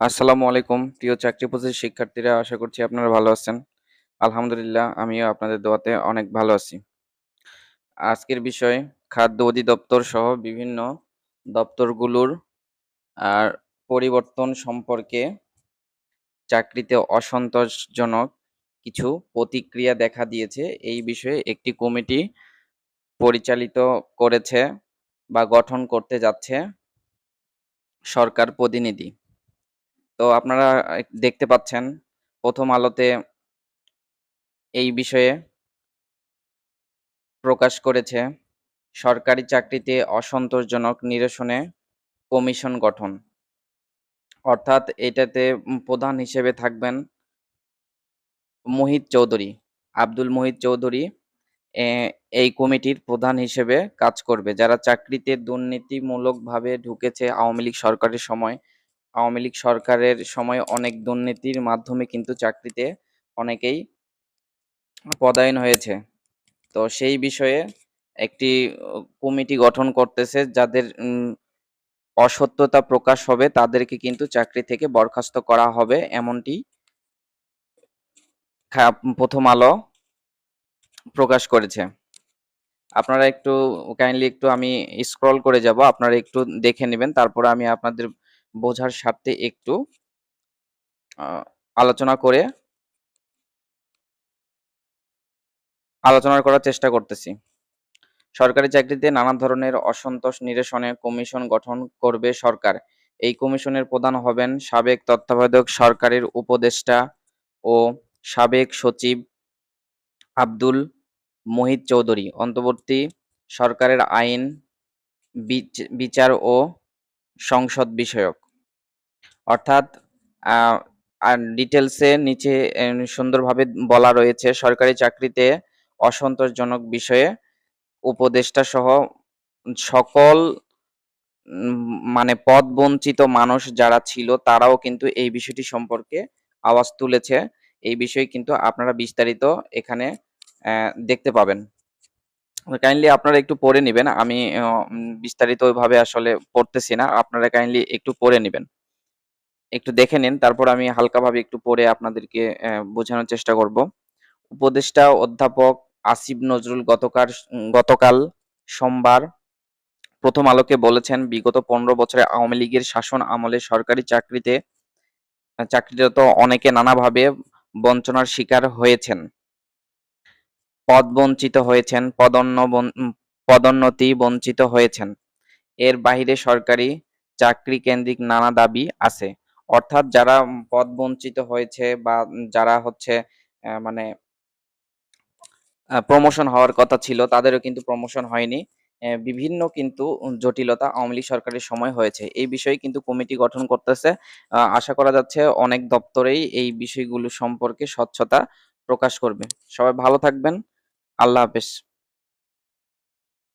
আসসালামু আলাইকুম, প্রিয় চাকরি শিক্ষার্থীরা, আশা করছি আপনারা ভালো আছেন। আলহামদুলিল্লাহ, আমিও আপনাদের দোয়াতে অনেক ভালো আছি। আজকের বিষয়, খাদ্য অধিদপ্তর সহ বিভিন্ন দপ্তরগুলোর, আর পরিবর্তন সম্পর্কে চাকরিতে অসন্তোষজনক কিছু প্রতিক্রিয়া দেখা দিয়েছে। এই বিষয়ে একটি কমিটি পরিচালিত করেছে বা গঠন করতে যাচ্ছে সরকার প্রতিনিধি। তো আপনারা দেখতে পাচ্ছেন প্রথম আলোতে এই বিষয়ে প্রকাশ করেছে সরকারি চাকরিতে অসন্তোষজনক নিরসনে কমিশন গঠন। অর্থাৎ এটাতে প্রধান হিসেবে থাকবেন মোহিত চৌধুরী, আব্দুল মোহিত চৌধুরী এই কমিটির প্রধান হিসেবে কাজ করবে। যারা চাকরিতে দুর্নীতিমূলকভাবে ঢুকেছে আওয়ামী লীগ সরকারের সময় আওয়ামী লীগ সরকারের সময় অনেক দুর্নীতির মাধ্যমে কিন্তু চাকরিতে অনেকেই পদায়ন হয়েছে। তো সেই বিষয়ে একটি কমিটি গঠন করতেছে যাদের অসত্যতা প্রকাশ হবে তাদেরকে কিন্তু চাকরি থেকে বরখাস্ত করা হবে এমনটি প্রথম আলো প্রকাশ করেছে। আপনারা একটু কাইন্ডলি একটু আমি স্ক্রল করে যাব, আপনারা একটু দেখে নেবেন, তারপরে আমি আপনাদের বোঝার স্বার্থে একটু আলোচনা করে আলোচনা করার চেষ্টা করতেছি। সরকারি চাকরিতে নানা ধরনের অসন্তোষ নিরসনে কমিশন গঠন করবে সরকার। এই কমিশনের প্রধান হবেন সাবেক তত্ত্বাবধায়ক সরকারের উপদেষ্টা ও সাবেক সচিব আব্দুল মোহিত চৌধুরী। অন্তর্বর্তী সরকারের আইন, বিচ- বিচার ও সংসদ বিষয়ক। অর্থাৎ ডিটেলসে নিচে সুন্দরভাবে বলা রয়েছে সরকারি চাকরিতে অসন্তোষজনক বিষয়ে উপদেষ্টা সহ সকল মানে পদ বঞ্চিত মানুষ যারা ছিল তারাও কিন্তু এই বিষয়টি সম্পর্কে আওয়াজ তুলেছে। এই বিষয়ে কিন্তু আপনারা বিস্তারিত এখানে দেখতে পাবেন। কাইন্ডলি আপনারা একটু পড়ে নেবেন। আমি বিস্তারিত ওইভাবে আসলে পড়তেছি না। আপনারা কাইন্ডলি একটু পড়ে নেবেন। একটু দেখে নিন। তারপর আমি হালকাভাবে একটু পড়ে আপনাদেরকে বোঝানোর চেষ্টা করব। উপদেষ্টা অধ্যাপক আসিফ নজরুল গতকাল গতকাল সোমবার প্রথম আলোকে বলেছেন, বিগত পনেরো বছরে আওয়ামী লীগের শাসন আমলে সরকারি চাকরিতে, চাকরিরত অনেকে নানাভাবে বঞ্চনার শিকার হয়েছেন। পদ বঞ্চিত হয়েছেন, পদোন্ন পদোন্নতি বঞ্চিত হয়েছেন। এর বাহিরে সরকারি চাকরি কেন্দ্রিক নানা দাবি আছে। অর্থাৎ যারা পদ বঞ্চিত হয়েছে বা যারা হচ্ছে মানে প্রমোশন হওয়ার কথা ছিল, তাদেরও কিন্তু প্রমোশন হয়নি। বিভিন্ন কিন্তু জটিলতা আওয়ামী লীগ সরকারের সময় হয়েছে। এই বিষয়ে কিন্তু কমিটি গঠন করতেছে। আশা করা যাচ্ছে অনেক দপ্তরেই এই বিষয়গুলো সম্পর্কে স্বচ্ছতা প্রকাশ করবে। সবাই ভালো থাকবেন। আল্লাহ হাফেজ।